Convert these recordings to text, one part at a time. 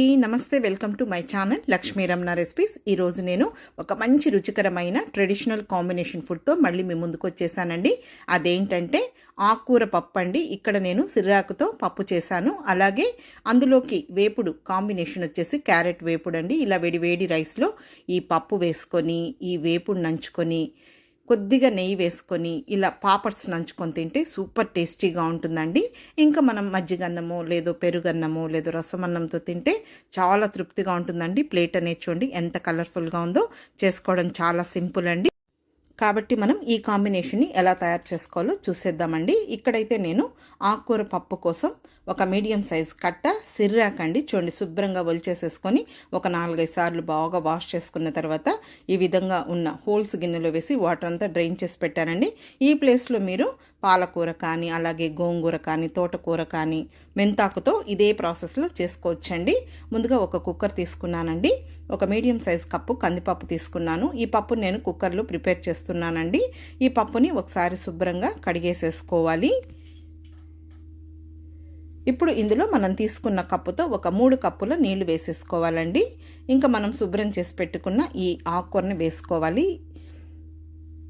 Hi అండి నమస్తే welcome to my channel Lakshmi Ramana recipes. ఈరోజు నేను ఒక మంచి రుచికరమైన ట్రెడిషనల్ కాంబినేషన్ ఫుడ్తో మళ్ళీ మీ ముందుకు వచ్చేసానండి. అదేంటంటే ఆకుకూర పప్పు అండి. ఇక్కడ నేను సిర్రాకుతో పప్పు చేశాను. అలాగే అందులోకి వేపుడు కాంబినేషన్ వచ్చేసి క్యారెట్ వేపుడు అండి. ఇలా వేడి వేడి రైస్లో ఈ పప్పు వేసుకొని ఈ వేపుడు నంచుకొని కొద్దిగా నెయ్యి వేసుకొని ఇలా పాపడ్స్ నంచుకొని తింటే సూపర్ టేస్టీగా ఉంటుందండి. ఇంకా మనం మజ్జిగన్నము లేదో పెరుగన్నము లేదో రసమన్నంతో తింటే చాలా తృప్తిగా ఉంటుందండి. ప్లేట్ అనేది చూడండి ఎంత కలర్ఫుల్గా ఉందో చేసుకోవడం చాలా సింపుల్ అండి. కాబట్టి మనం ఈ కాంబినేషన్ని ఎలా తయారు చేసుకోవాలో చూసేద్దామండి. ఇక్కడైతే నేను ఆకుకూర పప్పు కోసం ఒక మీడియం సైజ్ కట్ట సిర్రాకండి చూడండి శుభ్రంగా ఒలిచేసేసుకొని ఒక నాలుగైదు సార్లు బాగా వాష్ చేసుకున్న తర్వాత ఈ విధంగా ఉన్న హోల్స్ గిన్నెలో వేసి వాటర్ అంతా డ్రైన్ చేసి పెట్టానండి. ఈ ప్లేస్లో మీరు పాలకూర కానీ అలాగే గోంగూర కానీ తోటకూర కానీ మెంతాకుతో ఇదే ప్రాసెస్లో చేసుకోవచ్చండి. ముందుగా ఒక కుక్కర్ తీసుకున్నానండి. ఒక మీడియం సైజ్ కప్పు కందిపప్పు తీసుకున్నాను. ఈ పప్పు నేను కుక్కర్లో ప్రిపేర్ చేస్తున్నానండి. ఈ పప్పుని ఒకసారి శుభ్రంగా కడిగేసేసుకోవాలి. ఇప్పుడు ఇందులో మనం తీసుకున్న కప్పుతో ఒక మూడు కప్పుల నీళ్ళు వేసేసుకోవాలండి. ఇంకా మనం శుభ్రం చేసి పెట్టుకున్న ఈ ఆకుకూరని వేసుకోవాలి.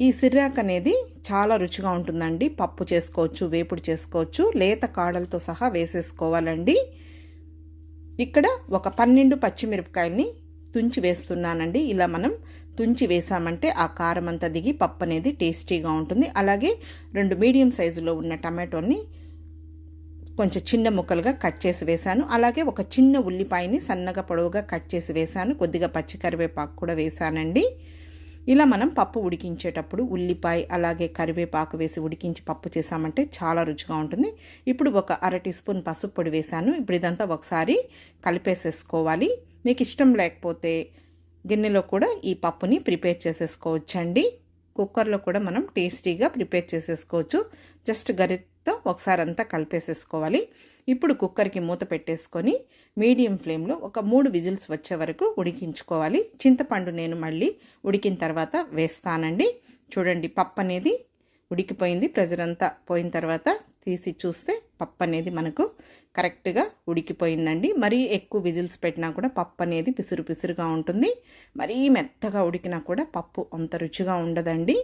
ఈ సిర్రాక్ అనేది చాలా రుచిగా ఉంటుందండి. పప్పు చేసుకోవచ్చు వేపుడు చేసుకోవచ్చు లేత కాడలతో సహా వేసేసుకోవాలండి. ఇక్కడ ఒక పన్నెండు పచ్చిమిరపకాయల్ని తుంచి వేస్తున్నానండి. ఇలా మనం తుంచి వేసామంటే ఆ కారం అంతా దిగి పప్పు అనేది టేస్టీగా ఉంటుంది. అలాగే రెండు మీడియం సైజులో ఉన్న టమాటోని కొంచెం చిన్న ముక్కలుగా కట్ చేసి వేశాను అలాగే ఒక చిన్న ఉల్లిపాయని సన్నగా పొడవుగా కట్ చేసి వేశాను కొద్దిగా పచ్చి కరివేపాకు కూడా వేశానండి ఇలా మనం పప్పు ఉడికించేటప్పుడు ఉల్లిపాయ అలాగే కరివేపాకు వేసి ఉడికించి పప్పు చేసామంటే చాలా రుచిగా ఉంటుంది. ఇప్పుడు ఒక అర టీ స్పూన్ పసుపు పొడి వేశాను ఇప్పుడు ఇదంతా ఒకసారి కలిపేసేసుకోవాలి. మీకు ఇష్టం లేకపోతే గిన్నెలో కూడా ఈ పప్పుని ప్రిపేర్ చేసేసుకోవచ్చండి. కుక్కర్లో కూడా మనం టేస్టీగా ప్రిపేర్ చేసేసుకోవచ్చు. జస్ట్ గరితో ఒకసారి అంతా కలిపేసేసుకోవాలి. ఇప్పుడు కుక్కర్కి మూత పెట్టేసుకొని మీడియం ఫ్లేమ్లో ఒక మూడు విజిల్స్ వచ్చే వరకు ఉడికించుకోవాలి. చింతపండు నేను మళ్ళీ ఉడికిన తర్వాత వేస్తానండి. చూడండి పప్పు అనేది ఉడికిపోయింది. ప్రెజర్ అంతా పోయిన తర్వాత తీసి చూస్తే పప్పు అనేది మనకు కరెక్ట్గా ఉడికిపోయిందండి. మరీ ఎక్కువ విజిల్స్ పెట్టినా కూడా పప్పు అనేది పిసురు పిసురుగా ఉంటుంది. మరీ మెత్తగా ఉడికినా కూడా పప్పు అంత రుచిగా ఉండదండి.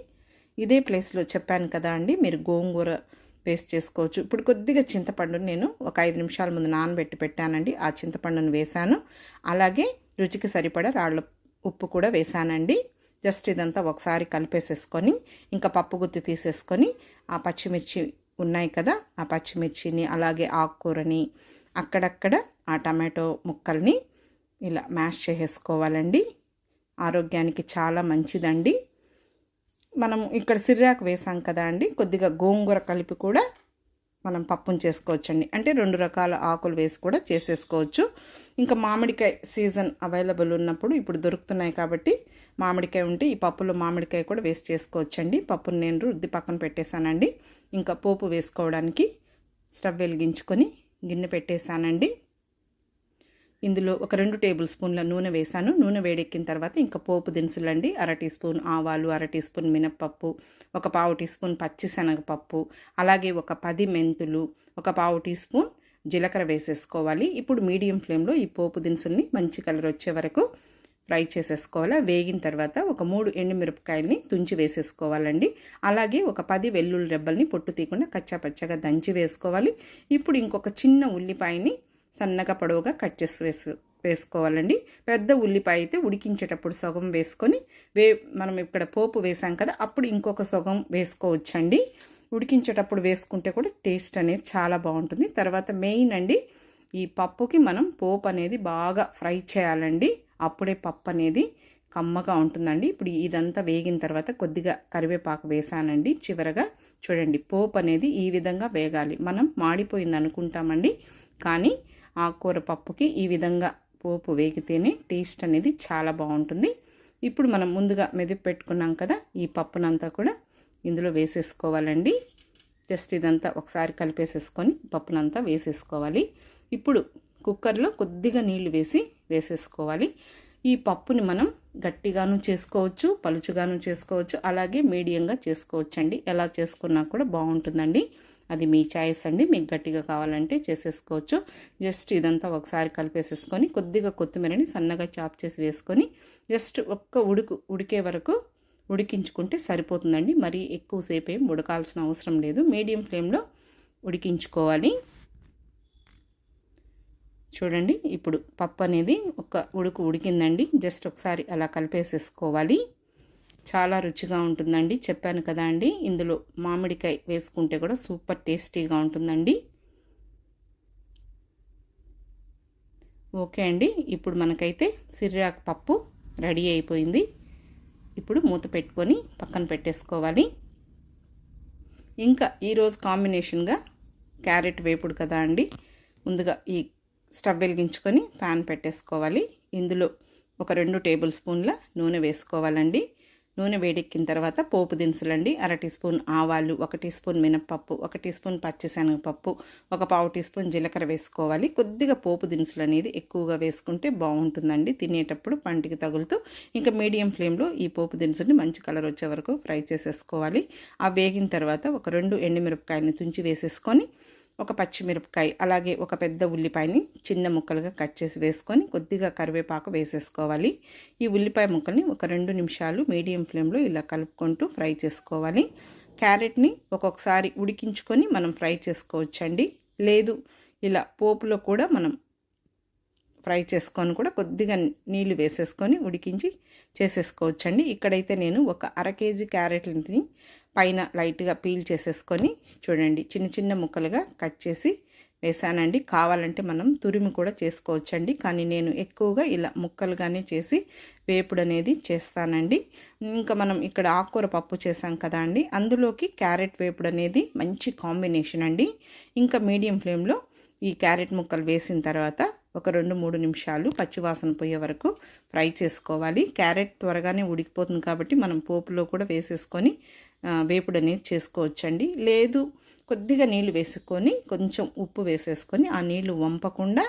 ఇదే ప్లేస్లో చెప్పాను కదా అండి మీరు గోంగూర పేస్ట్ చేసుకోవచ్చు. ఇప్పుడు కొద్దిగా చింతపండును నేను ఒక ఐదు నిమిషాల ముందు నానబెట్టి పెట్టానండి. ఆ చింతపండును వేశాను అలాగే రుచికి సరిపడా రాళ్ళ ఉప్పు కూడా వేశానండి జస్ట్ ఇదంతా ఒకసారి కలిపేసేసుకొని ఇంకా పప్పు గుత్తి తీసేసుకొని ఆ పచ్చిమిర్చి ఉన్నాయి కదా ఆ పచ్చిమిర్చిని అలాగే ఆకుకూరని అక్కడక్కడ ఆ టమాటో ముక్కల్ని ఇలా మ్యాష్ చేసేసుకోవాలండి. ఆరోగ్యానికి చాలా మంచిదండి. మనం ఇక్కడ సిర్రాకు వేసాం కదా అండి కొద్దిగా గోంగూర కలిపి కూడా మనం పప్పును చేసుకోవచ్చండి. అంటే రెండు రకాల ఆకులు వేసి కూడా చేసేసుకోవచ్చు. ఇంకా మామిడికాయ సీజన్ అవైలబుల్ ఉన్నప్పుడు ఇప్పుడు దొరుకుతున్నాయి కాబట్టి మామిడికాయ ఉంటే ఈ పప్పులో మామిడికాయ కూడా వేస్ట్ చేసుకోవచ్చండి. పప్పును నేను రుద్ది పక్కన పెట్టేశానండి. ఇంకా పోపు వేసుకోవడానికి స్టవ్ వెలిగించుకొని గిన్నె పెట్టేశానండి. ఇందులో ఒక రెండు టేబుల్ స్పూన్ల నూనె వేశాను. నూనె వేడెక్కిన తర్వాత ఇంకా పోపు దినుసులు అండి అర టీ స్పూన్ ఆవాలు అర టీ స్పూన్ మినప్పప్పు ఒక పావు టీ స్పూన్ పచ్చిశనగపప్పు అలాగే ఒక పది మెంతులు ఒక పావు టీ స్పూన్ జీలకర్ర వేసేసుకోవాలి. ఇప్పుడు మీడియం ఫ్లేమ్లో ఈ పోపు దినుసుల్ని మంచి కలర్ వచ్చే వరకు ఫ్రై చేసేసుకోవాలి. వేగిన తర్వాత ఒక మూడు ఎండుమిరపకాయల్ని తుంచి వేసేసుకోవాలండి. అలాగే ఒక పది వెల్లుల్లి రెబ్బల్ని పొట్టు తీయకుండా కచ్చా పచ్చగా దంచి వేసుకోవాలి. ఇప్పుడు ఇంకొక చిన్న ఉల్లిపాయని సన్నగా పొడవుగా కట్ చేసి వేసు వేసుకోవాలండి. పెద్ద ఉల్లిపాయ అయితే ఉడికించేటప్పుడు సగం వేసుకొని వే మనం ఇక్కడ పోపు వేసాం కదా అప్పుడు ఇంకొక సగం వేసుకోవచ్చండి. ఉడికించేటప్పుడు వేసుకుంటే కూడా టేస్ట్ అనేది చాలా బాగుంటుంది. తర్వాత మెయిన్ అండి ఈ పప్పుకి మనం పోపు అనేది బాగా ఫ్రై చేయాలండి. అప్పుడే పప్పు అనేది కమ్మగా ఉంటుందండి. ఇప్పుడు ఇదంతా వేగిన తర్వాత కొద్దిగా కరివేపాకు వేసానండి చివరగా. చూడండి పోపు అనేది ఈ విధంగా వేగాలి. మనం మాడిపోయింది అనుకుంటామండి కానీ ఆకుకూర పప్పుకి ఈ విధంగా పోపు వేగితేనే టేస్ట్ అనేది చాలా బాగుంటుంది. ఇప్పుడు మనం ముందుగా మెదిపి పెట్టుకున్నాం కదా ఈ పప్పునంతా కూడా ఇందులో వేసేసుకోవాలండి. జస్ట్ ఇదంతా ఒకసారి కలిపేసేసుకొని పప్పునంతా వేసేసుకోవాలి. ఇప్పుడు కుక్కర్లో కొద్దిగా నీళ్ళు వేసి వేసేసుకోవాలి. ఈ పప్పుని మనం గట్టిగాను చేసుకోవచ్చు పలుచుగాను చేసుకోవచ్చు అలాగే మీడియంగా చేసుకోవచ్చు అండి ఎలా చేసుకున్నా కూడా బాగుంటుందండి. అది మీ చాయిస్ అండి. మీకు గట్టిగా కావాలంటే చేసేసుకోవచ్చు. జస్ట్ ఇదంతా ఒకసారి కలిపేసేసుకొని కొద్దిగా కొత్తిమీరని సన్నగా చాప్ చేసి వేసుకొని జస్ట్ ఒక్క ఉడుకు ఉడికే వరకు ఉడికించుకుంటే సరిపోతుందండి. మరీ ఎక్కువసేపు ఏం ఉడకాల్సిన అవసరం లేదు. మీడియం ఫ్లేమ్లో ఉడికించుకోవాలి. చూడండి ఇప్పుడు పప్పు అనేది ఒక ఉడుకు ఉడికిందండి. జస్ట్ ఒకసారి అలా కలిపేసేసుకోవాలి. చాలా రుచిగా ఉంటుందండి. చెప్పాను కదా అండి ఇందులో మామిడికాయ వేసుకుంటే కూడా సూపర్ టేస్టీగా ఉంటుందండి. ఓకే అండి ఇప్పుడు మనకైతే సిర్రాకు పప్పు రెడీ అయిపోయింది. ఇప్పుడు మూత పెట్టుకొని పక్కన పెట్టేసుకోవాలి. ఇంకా ఈరోజు కాంబినేషన్గా క్యారెట్ వేపుడు కదా అండి. ముందుగా ఈ స్టవ్ వెలిగించుకొని ప్యాన్ పెట్టేసుకోవాలి. ఇందులో ఒక రెండు టేబుల్ స్పూన్ల నూనె వేసుకోవాలండి. నూనె వేడెక్కిన తర్వాత పోపు దినుసులండి. అర టీ స్పూన్ ఆవాలు ఒక టీ స్పూన్ మినప్పప్పు ఒక టీ స్పూన్ పచ్చిశనగపప్పు ఒక పావు టీ స్పూన్ జీలకర్ర వేసుకోవాలి. కొద్దిగా పోపు దినుసులు అనేది ఎక్కువగా వేసుకుంటే బాగుంటుందండి. తినేటప్పుడు పంటికి తగులుతూ ఇంకా మీడియం ఫ్లేమ్లో ఈ పోపు దినుసుని మంచి కలర్ వచ్చే వరకు ఫ్రై చేసేసుకోవాలి. ఆ వేగిన తర్వాత ఒక రెండు ఎండుమిరపకాయలను తుంచి వేసేసుకొని ఒక పచ్చిమిరపకాయ అలాగే ఒక పెద్ద ఉల్లిపాయని చిన్న ముక్కలుగా కట్ చేసి వేసుకొని కొద్దిగా కరివేపాకు వేసేసుకోవాలి. ఈ ఉల్లిపాయ ముక్కల్ని ఒక రెండు నిమిషాలు మీడియం ఫ్లేమ్లో ఇలా కలుపుకుంటూ ఫ్రై చేసుకోవాలి. క్యారెట్ని ఒక్కొక్కసారి ఉడికించుకొని మనం ఫ్రై చేసుకోవచ్చండి. లేదు ఇలా పోపులో కూడా మనం ఫ్రై చేసుకొని కూడా కొద్దిగా నీళ్ళు వేసేసుకొని ఉడికించి చేసేసుకోవచ్చండి. ఇక్కడైతే నేను ఒక అర కేజీ క్యారెట్ని పైన లైట్గా పీల్ చేసేసుకొని చూడండి చిన్న చిన్న ముక్కలుగా కట్ చేసి వేసానండి. కావాలంటే మనం తురిమి కూడా చేసుకోవచ్చండి. కానీ నేను ఎక్కువగా ఇలా ముక్కలుగానే చేసి వేపుడు అనేది చేస్తానండి. ఇంకా మనం ఇక్కడ ఆకుకూర పప్పు చేసాం కదా అండి అందులోకి క్యారెట్ వేపుడు అనేది మంచి కాంబినేషన్ అండి. ఇంకా మీడియం ఫ్లేమ్లో ఈ క్యారెట్ ముక్కలు వేసిన తర్వాత ఒక రెండు మూడు నిమిషాలు పచ్చివాసన పోయే వరకు ఫ్రై చేసుకోవాలి. క్యారెట్ త్వరగానే ఉడికిపోతుంది కాబట్టి మనం పోపులో కూడా వేసేసుకొని వేపుడు అనేది చేసుకోవచ్చండి. లేదు కొద్దిగా నీళ్ళు వేసుకొని కొంచెం ఉప్పు వేసేసుకొని ఆ నీళ్ళు వంపకుండా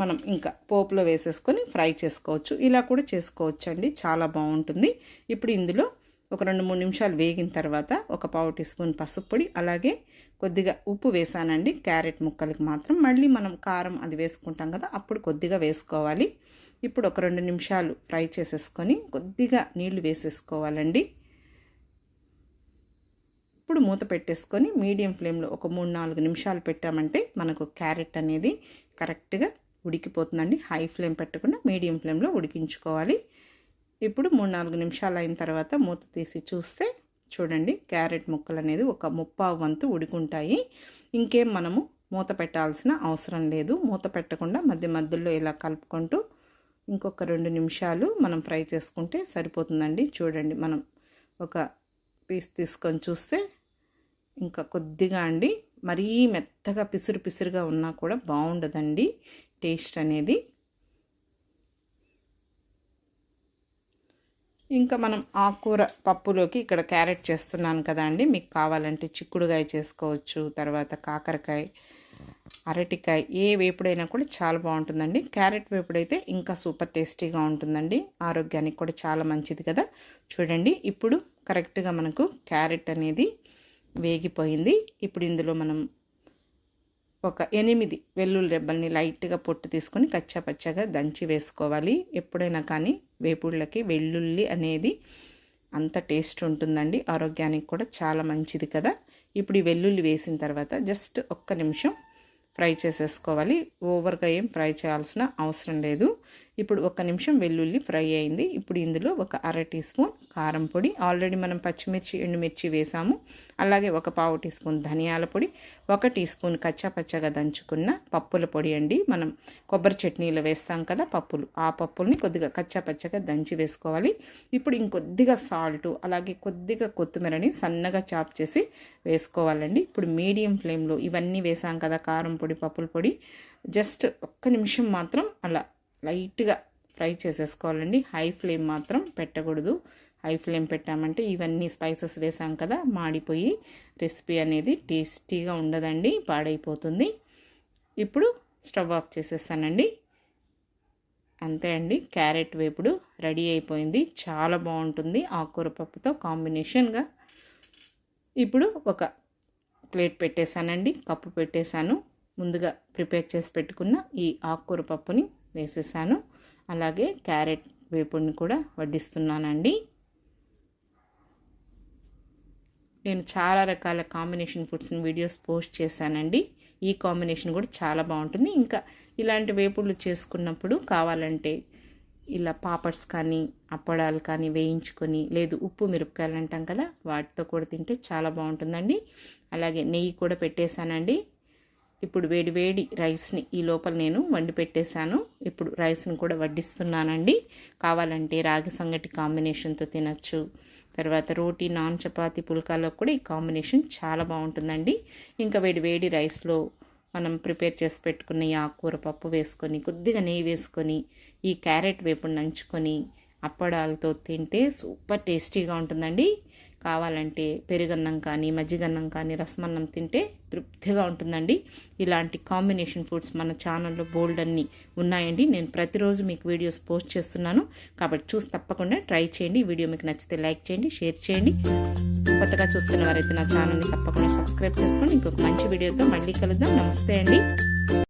మనం ఇంకా పోపులో వేసేసుకొని ఫ్రై చేసుకోవచ్చు. ఇలా కూడా చేసుకోవచ్చండి. చాలా బాగుంటుంది. ఇప్పుడు ఇందులో ఒక రెండు మూడు నిమిషాలు వేగిన తర్వాత ఒక పావు టీ స్పూన్ పసుపు పొడి అలాగే కొద్దిగా ఉప్పు వేసానండి. క్యారెట్ ముక్కలకి మాత్రం మళ్ళీ మనం కారం అది వేసుకుంటాం కదా అప్పుడు కొద్దిగా వేసుకోవాలి. ఇప్పుడు ఒక రెండు నిమిషాలు ఫ్రై చేసేసుకొని కొద్దిగా నీళ్ళు వేసేసుకోవాలండి. ఇప్పుడు మూత పెట్టేసుకొని మీడియం ఫ్లేమ్లో ఒక మూడు నాలుగు నిమిషాలు పెట్టామంటే మనకు క్యారెట్ అనేది కరెక్ట్గా ఉడికిపోతుందండి. హై ఫ్లేమ్ పెట్టకుండా మీడియం ఫ్లేమ్లో ఉడికించుకోవాలి. ఇప్పుడు మూడు నాలుగు నిమిషాలు అయిన తర్వాత మూత తీసి చూస్తే చూడండి క్యారెట్ ముక్కలు అనేది ఒక ముప్పావు వంతు ఉడికుంటాయి. ఇంకేం మనము మూత పెట్టాల్సిన అవసరం లేదు. మూత పెట్టకుండా మధ్య మధ్యలో ఇలా కలుపుకుంటూ ఇంకొక రెండు నిమిషాలు మనం ఫ్రై చేసుకుంటే సరిపోతుందండి. చూడండి మనం ఒక పీస్ తీసుకొని చూస్తే ఇంకా కొద్దిగా అండి మరీ మెత్తగా పిసురు పిసురుగా ఉన్నా కూడా బాగుండదండి టేస్ట్ అనేది. ఇంకా మనం ఆకుకూర పప్పులోకి ఇక్కడ క్యారెట్ చేస్తున్నాను కదా అండి. మీకు కావాలంటే చిక్కుడుగాయ చేసుకోవచ్చు తర్వాత కాకరకాయ అరటికాయ ఏ వేపుడైనా కూడా చాలా బాగుంటుందండి. క్యారెట్ వేపుడైతే ఇంకా సూపర్ టేస్టీగా ఉంటుందండి. ఆరోగ్యానికి కూడా చాలా మంచిది కదా. చూడండి ఇప్పుడు కరెక్ట్గా మనకు క్యారెట్ అనేది వేగిపోయింది. ఇప్పుడు ఇందులో మనం ఒక ఎనిమిది వెల్లుల్లి రెబ్బల్ని లైట్గా పొట్టు తీసుకొని కచ్చాపచ్చగా దంచి వేసుకోవాలి. ఎప్పుడైనా కానీ వేపుళ్ళకి వెల్లుల్లి అనేది అంత టేస్ట్ ఉంటుందండి. ఆరోగ్యానికి కూడా చాలా మంచిది కదా. ఇప్పుడు ఈ వెల్లుల్లి వేసిన తర్వాత జస్ట్ ఒక్క నిమిషం ఫ్రై చేసేసుకోవాలి. ఓవర్గా ఏం ఫ్రై చేయాల్సిన అవసరం లేదు. ఇప్పుడు ఒక నిమిషం వెల్లుల్లి ఫ్రై అయింది. ఇప్పుడు ఇందులో ఒక అర టీ స్పూన్ కారం పొడి ఆల్రెడీ మనం పచ్చిమిర్చి ఎండుమిర్చి వేసాము. అలాగే ఒక పావు టీ స్పూన్ ధనియాల పొడి ఒక టీ స్పూన్ కచ్చా పచ్చగా దంచుకున్న పప్పుల పొడి అండి. మనం కొబ్బరి చట్నీలో వేస్తాం కదా పప్పులు. ఆ పప్పుల్ని కొద్దిగా కచ్చాపచ్చగా దంచి వేసుకోవాలి. ఇప్పుడు ఇంకొద్దిగా సాల్ట్ అలాగే కొద్దిగా కొత్తిమీరని సన్నగా చాప్ చేసి వేసుకోవాలండి. ఇప్పుడు మీడియం ఫ్లేమ్లో ఇవన్నీ వేసాం కదా కారం పొడి పప్పుల పొడి. జస్ట్ ఒక్క నిమిషం మాత్రం అలా లైట్గా ఫ్రై చేసేసుకోవాలండి. హై ఫ్లేమ్ మాత్రం పెట్టకూడదు. హై ఫ్లేమ్ పెట్టామంటే ఇవన్నీ స్పైసెస్ వేసాం కదా మాడిపోయి రెసిపీ అనేది టేస్టీగా ఉండదండి పాడైపోతుంది. ఇప్పుడు స్టవ్ ఆఫ్ చేసేస్తానండి అంతే అండి క్యారెట్ వేపుడు రెడీ అయిపోయింది చాలా బాగుంటుంది ఆకుకూర పప్పుతో కాంబినేషన్గా. ఇప్పుడు ఒక ప్లేట్ పెట్టేశానండి కప్పు పెట్టేశాను ముందుగా ప్రిపేర్ చేసి పెట్టుకున్న ఈ ఆకుకూర పప్పుని వేసేసాను. అలాగే క్యారెట్ వేపుడిని కూడా వడ్డిస్తున్నానండి. నేను చాలా రకాల కాంబినేషన్ ఫుడ్స్ని వీడియోస్ పోస్ట్ చేశానండి. ఈ కాంబినేషన్ కూడా చాలా బాగుంటుంది. ఇంకా ఇలాంటి వేపుళ్ళు చేసుకున్నప్పుడు కావాలంటే ఇలా పాపడ్స్ కానీ అప్పడాలు కానీ వేయించుకొని లేదు ఉప్పు మిరపకాయలు అంటాం కదా వాటితో కూడా తింటే చాలా బాగుంటుందండి. అలాగే నెయ్యి కూడా పెట్టేశానండి. ఇప్పుడు వేడి వేడి రైస్ని ఈ లోపల నేను వండి పెట్టేశాను ఇప్పుడు రైస్ని కూడా వడ్డిస్తున్నానండి. కావాలంటే రాగి సంగటి కాంబినేషన్తో తినచ్చు. తర్వాత రోటీ నాన్ చపాతీ పుల్కాలో కూడా ఈ కాంబినేషన్ చాలా బాగుంటుందండి. ఇంకా వేడి వేడి రైస్లో మనం ప్రిపేర్ చేసి పెట్టుకున్న ఈ ఆకుకూర పప్పు వేసుకొని కొద్దిగా నెయ్యి వేసుకొని ఈ క్యారెట్ వేపుడు నంచుకొని అప్పడాలతో తింటే సూపర్ టేస్టీగా ఉంటుందండి. కావాలంటే పెరుగన్నం కానీ మజ్జిగన్నం కానీ రసమన్నం తింటే తృప్తిగా ఉంటుందండి. ఇలాంటి కాంబినేషన్ ఫుడ్స్ మన ఛానల్లో బోల్డ్ అన్ని ఉన్నాయండి. నేను ప్రతిరోజు మీకు వీడియోస్ పోస్ట్ చేస్తున్నాను. కాబట్టి చూసి తప్పకుండా ట్రై చేయండి. వీడియో మీకు నచ్చితే లైక్ చేయండి షేర్ చేయండి. కొత్తగా చూస్తున్న వారైతే నా ఛానల్ని తప్పకుండా సబ్స్క్రైబ్ చేసుకోండి ఇంకొక మంచి వీడియోతో మళ్ళీ కలుద్దాం. నమస్తే అండి.